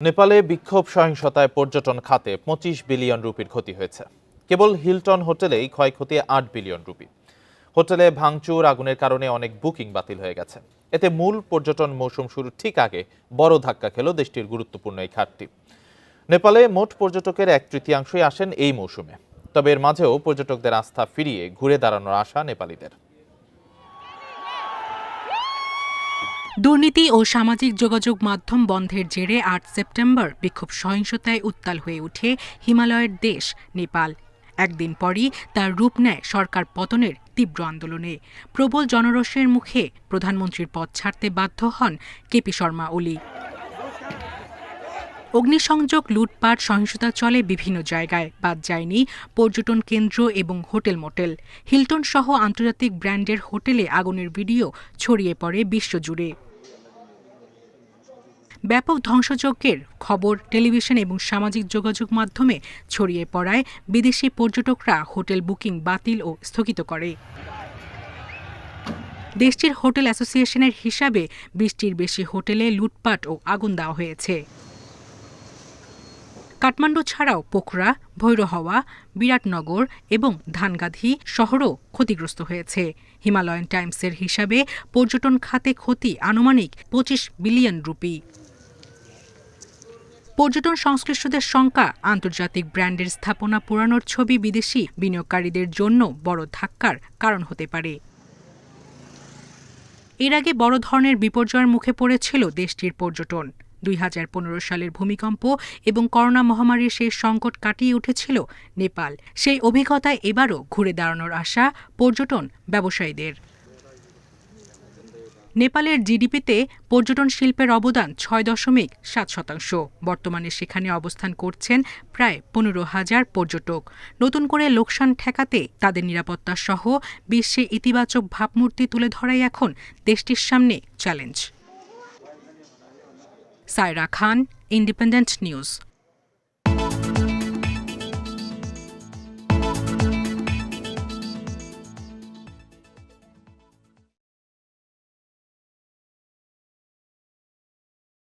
নেপালে বিক্ষোভ সহিংসতায় পর্যটন খাতে পঁচিশ বিলিয়ন রুপির ক্ষতি হয়েছে। কেবল হিলটন হোটেলেই ক্ষয়ক্ষতি আট বিলিয়ন রুপি। হোটেলে ভাঙচুর আগুনের কারণে অনেক বুকিং বাতিল হয়ে গেছে। এতে মূল পর্যটন মৌসুম শুরুর ঠিক আগে বড় ধাক্কা খেল দেশটির গুরুত্বপূর্ণ এই খাতটি। নেপালে মোট পর্যটকের এক তৃতীয়াংশই আসেন এই মৌসুমে। তবে এর মাঝেও পর্যটকদের আস্থা ফিরিয়ে ঘুরে দাঁড়ানোর আশা নেপালিদের। দুর্নীতি ও সামাজিক যোগাযোগ মাধ্যম বন্ধের জেরে আট সেপ্টেম্বর বিক্ষোভ সহিংসতায় উত্তাল হয়ে ওঠে হিমালয়ের দেশ, নেপাল। একদিন পরই তার রূপ নেয় সরকার পতনের তীব্র আন্দোলনে। প্রবল জনরোষের মুখে প্রধানমন্ত্রীর পদ ছাড়তে বাধ্য হন কেপি শর্মা ওলি। অগ্নিসংযোগ, লুটপাট, সহিংসতা চলে বিভিন্ন জায়গায়, বাদ যায়নি পর্যটন কেন্দ্র এবং হোটেল মোটেল। হিলটন সহ আন্তর্জাতিক ব্র্যান্ডের হোটেলে আগুনের ভিডিও ছড়িয়ে পড়ে বিশ্বজুড়ে। ব্যাপক ধ্বংসযজ্ঞের খবর টেলিভিশন এবং সামাজিক যোগাযোগ মাধ্যমে ছড়িয়ে পড়ায় বিদেশি পর্যটকরা হোটেল বুকিং বাতিল ও স্থগিত করে। দেশটির হোটেল অ্যাসোসিয়েশনের হিসাবে বৃষ্টির বেশি হোটেলে লুটপাট ও আগুন দেওয়া হয়েছে। কাঠমান্ডু ছাড়াও পোখরা, ভৈরহওয়া, বিরাটনগর এবং ধানগাধি শহরও ক্ষতিগ্রস্ত হয়েছে। হিমালয়ান টাইমসের হিসাবে পর্যটন খাতে ক্ষতি আনুমানিক পঁচিশ বিলিয়ন রুপি। পর্যটন সংশ্লিষ্টদের শঙ্কা, আন্তর্জাতিক ব্র্যান্ডের স্থাপনা পুরানোর ছবি বিদেশি বিনিয়োগকারীদের জন্য বড় ধাক্কার কারণ হতে পারে। এর আগে বড় ধরনের বিপর্যয়ের মুখে পড়েছিল দেশটির পর্যটন। দুই হাজার পনেরো সালের ভূমিকম্প এবং করোনা মহামারীর সেই সংকট কাটিয়ে উঠেছিল নেপাল। সেই অভিজ্ঞতায় এবারও ঘুরে দাঁড়ানোর আশা পর্যটন ব্যবসায়ীদের। নেপালের জিডিপিতে পর্যটন শিল্পের অবদান ছয় দশমিক সাত শতাংশ। বর্তমানে সেখানে অবস্থান করছেন প্রায় পনেরো হাজার পর্যটক। নতুন করে লোকসান ঠেকাতে তাদের নিরাপত্তা সহ বিশ্বে ইতিবাচক ভাবমূর্তি তুলে ধরাই এখন দেশটির সামনে challenge. Saira Khan, Independent News.